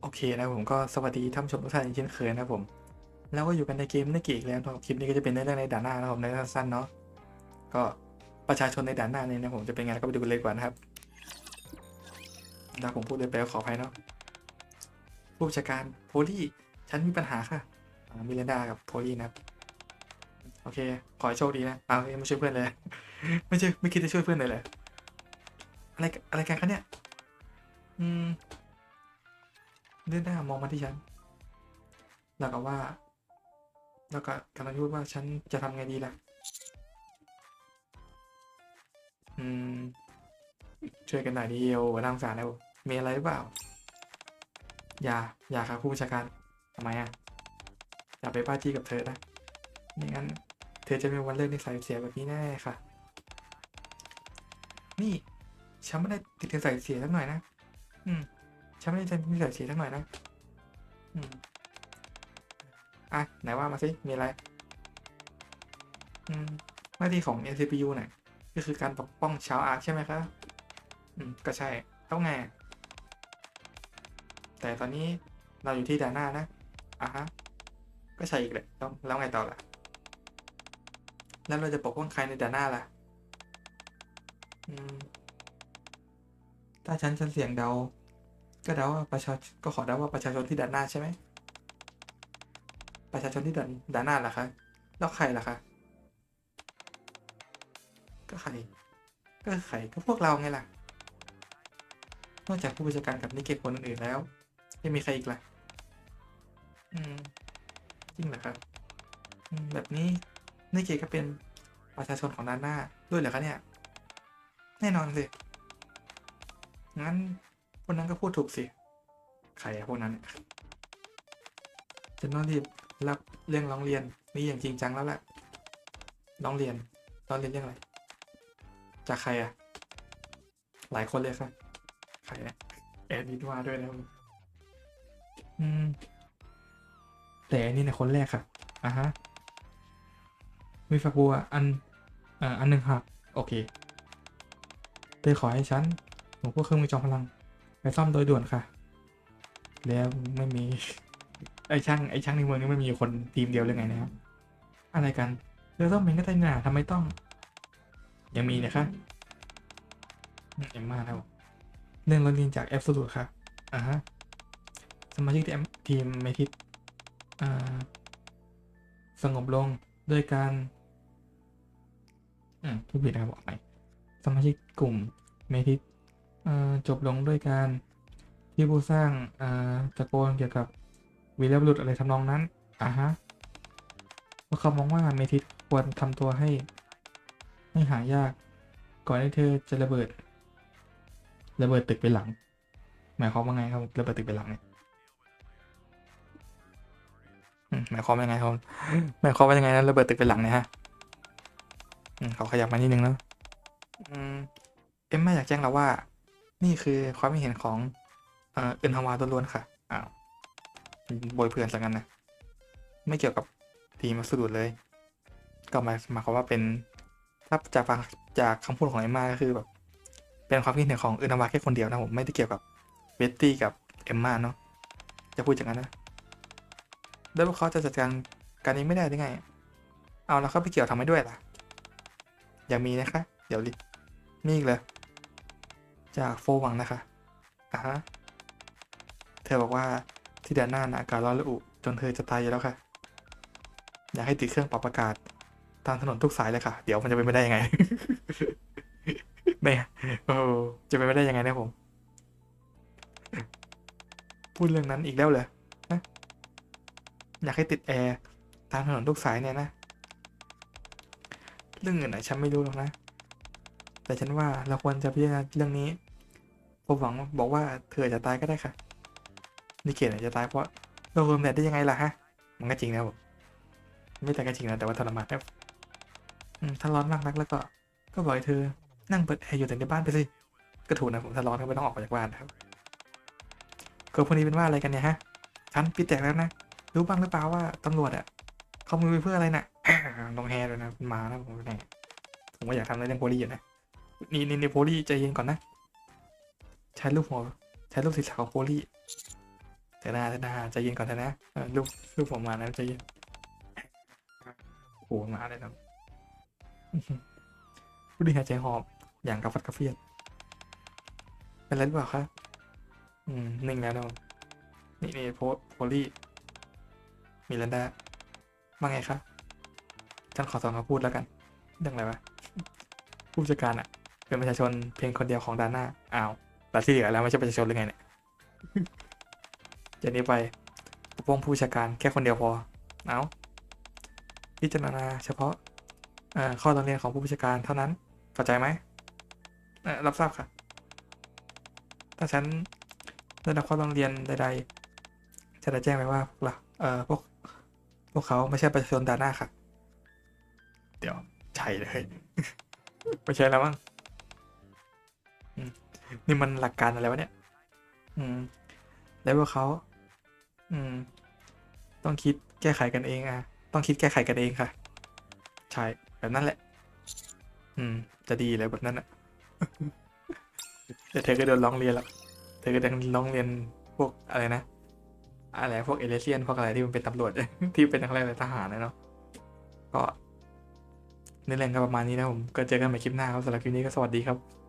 โอเคนะผมก็สวัสดีท่านผู้ชมทุกท่านอีกเช่นเคยนะผม แล้วก็อยู่กันในเกมเนกิอีกแล้วครับคลิปนี้ก็จะเป็นในเรื่องในด่านหน้านะผมในสั้นๆเนาะก็ประชาชนในด่านหน้าเนี่ยนะผมจะเป็นไงก็ไปดูกันเลยดีกว่านะครับถ้าผมพูดเลยไปขออภัยเนาะผู้บัญชาการโพลี่ฉันมีปัญหาค่ะมิเรนดากับโพลี่นะครับโอเค ขอให้โชคดีนะเอาไม่ช่วยเพื่อนเลย ไม่ช่วยไม่คิดจะช่วยเพื่อนเลยเลยอะไรอะไรกันคะเนี่ย อืม เลื่อนหน้ามองมาที่ฉัน แล้วก็ว่า แล้วก็กำลังพูดว่าฉันจะทำไงดีล่ะ อืม ช่วยกันหน่อยดิเอวน่าสงสารนะมีอะไรหรือเปล่า อย่า อย่าครับผู้บัญชาการทำไมอะ อย่าไปป้าจี้กับเธอนะไม่งั้น เธอจะมีวันเลิกนิสัยเสียแบบนี้แน่ค่ะ นี่ ฉันไม่ได้ติดนิสัยเสียสักหน่อยนะ อืม ฉันไม่ได้จะนิสัยเสียสักหน่อยนะอืมอะ ไหนว่ามาสิ มีอะไร อืม หน้าที่ของ NCPU เนี่ยก็คือการปกป้องชาวอาร์คใช่ไหมครับ อืม ก็ใช่แล้วไง แต่ตอนนี้เราอยู่ที่ด่าน่านะ อะฮะ ก็ใช่อีกแหละแล้วแล้วไงต่อล่ะ แล้วเราจะปกป้องใครในด่าน่าล่ะ อืม ถ้าฉันฉันเสียงเดา ก็เดาว่าประชาชก็ขอเดาว่าประชาชนที่ด่านหน้าใช่ไหมประชาชนที่ด่านด่านหน้าล่ะคะแล้วใครล่ะคะก็ใครก็ใครก็พวกเราไงล่ะ นอกจากผู้บัญชาการกับนิเกตคนอื่นๆแล้วยังมีใครอีกล่ะอืมจริงเหรอครับแบบนี้นิเกตก็เป็นประชาชนของด้านหน้าด้วยเหรอคะเนี่ย แน่นอนสิงั้น วกนั้นก็พูดถูกสิใครอะพวกนั้นเนี่ยจะต้องรีบรับเรื่องร้องเรียนนี่อย่างจริงจังแล้วแหละร้องเรียนร้องเรียนเรื่องอะไร จากใครอะหลายคนเลยค่ะใครอะแอดมินว่าด้วยนะอืม แต่อันนี้เนี่ยคนแรกค่ะอะฮะมีฝักบัวอันอ่าอันหนึ่งหักโอเคเธอขอให้ฉันผมพวกเครื่องมือจอมพลัง ไปซ่อมโดยด่วนค่ะ แล้วไม่มี ไอช่างไอช่างในเมืองนี้ไม่มีคนทีมเดียวเลยไงนะครับ อะไรกันเรือซ่อมเองก็ได้หนาทำไมต้อง ยังมีนะคะอืมเอ็มมาแล้วเรื่องเราเรียนจากแอ s สู e ค่ะอ่าฮะสมาชิกทีมเมทิสอ่าสงบลงด้วยการอืมผู้ผิดนะครับบอกไปสมาชิกกลุ่มเมทิส จบลงด้วยการที่ผู้สร้างตะโกนเกี่ยวกับวีรบุรุษอะไรทำนองนั้นอะฮะว่าเขามองว่าเมทิสควรทำตัวให้ ให้หายาก ก่อนที่เธอจะระเบิด ระเบิดตึกไปหลัง หมายความว่าไงครับระเบิดตึกไปหลังเนี่ยหมายความว่ายังไงครับหมายความว่ายังไงนะระเบิดตึกไปหลังเนี่ยฮะเขาขยับมานิดนึงแล้วเอ็มไม่อยากแจ้งเราว่า นี่คือความเห็นของเอ่อเอ็นฮาวาล้วนๆค่ะอ้าวโบยเพื่อนสังกันนะ ไม่เกี่ยวกับทีมมัสดูดเลย ก็หมายหมายความว่าเป็นถ้าจากจากคำพูดของเอ็มาก็คือแบบเป็นความคิดเห็นของเอ็นฮาวาแค่คนเดียวนะผมไม่ได้เกี่ยวกับเบตตี้กับเอมมาเนาะจะพูดอย่างนั้นนะแล้วพวกเขาจะจัดการการนี้ไม่ได้ได้ไง เอาแล้วเขาไปเกี่ยวทำไมด้วยล่ะ อย่ามีนะคะ เดี๋ยวดิมีอีกเลย จากโฟวังนะคะอะฮะเธอบอกว่าที่ด้านหน้านะอากาศร้อนระอุจนเธอจะตายอยู่แล้วค่ะ อยากให้ติดเครื่องปรับอากาศตามถนนทุกสายเลยค่ะ เดี๋ยวมันจะเป็นไปได้ยังไงไม่โอ้จะเป็นไปได้ยังไงเนะผม พูดเรื่องนั้นอีกแล้วเลยนะอยากให้ติดแอร์ตามถนนทุกสายเนี่ยนะ เรื่องอื่นไหนฉันไม่รู้หรอกนะ แต่ฉันว่าเราควรจะพิจารณาเรื่องนี้ ผมหวังบอกว่าเธอจะตายก็ได้ค่ะนี่เขียนอาจจะตายเพราะโดนลมแดดได้ยังไงล่ะฮะ มันก็จริงนะผมไม่แต่ก็จริงนะแต่ว่าทรมานนะอืมถ้าร้อนมากนักแล้วก็ ก็บอกให้เธอ นั่งเปิดแอร์อยู่แต่ในบ้านไปสิก็ถูกนะผมถ้าร้อนก็ไม่ต้องออกมาจากบ้านนะครับเกิดพวกนี้เป็นว่าอะไรกันเนี่ยฮะฉันปิดแตกแล้วนะรู้บ้างหรือเปล่าว่าตำรวจอะเขามือเพื่ออะไรนะ่ะลงแฮร์ด้วยนะมานะผมแน่ผมก็อยากทำในเรื่องโพลีอยู่นะนี่นี่ในโพลีใจเย็นก่อนนะ ใช้รูปหัวใช้รูปศีรษะของโพลีเธอหน้าเธอหน้าใจเย็นก่อนเถอะนะเออลูกลูกผมมานะใจเย็นโอ้โหมาเลยนะผู้ดีหายใจหอบอย่างกระฟัดกระเฟียดเป็นไรหรือเปล่าคะอืมนิ่งแล้วนะนี่นี่โพโพลี่มิลันดาว่าไงคะฉันขอสองคำพูดแล้วกันเรื่องอะไรวะผู้จัดการอะเป็นประชาชนเพียงคนเดียวของดานหน้าอ้าว แต่ที่เหลือแล้วไม่ใช่ประชาชนหรือไงเนี่ยจากนี้ไปปกป้องผู้บัญชาการแค่คนเดียวพอเอาพิจารณาเฉพาะเอ่อข้อร้องเรียนของผู้บัญชาการเท่านั้นเข้าใจไหมเอ่อรับทราบค่ะ ถ้าฉันได้รับข้อร้องเรียนใดๆจะได้แจ้งไปว่าพวกเราเอ่อพวกพวกเขาไม่ใช่ประชาชนดาหน้าค่ะ เดี๋ยวใช่เลยไม่ใช่แล้วมั้งอืม นี่มันหลักการอะไรวะเนี่ย อืม แล้วเขาอืม ต้องคิดแก้ไขกันเองอะ ต้องคิดแก้ไขกันเองค่ะ ใช่ แบบนั้นแหละ อืม จะดีเลยแบบนั้นอะแต่เธอก็โดนร้องเรียนแล้วเธอก็โดนร้องเรียนพวกอะไรนะ อะไรพวกเอเลเซียนพวกอะไรที่มันเป็นตำรวจที่เป็นอะไรทหารนะเนาะ ก็ในเรื่องก็ประมาณนี้นะผม ก็เจอกันใหม่คลิปหน้าครับสำหรับคลิปนี้ก็สวัสดีครับ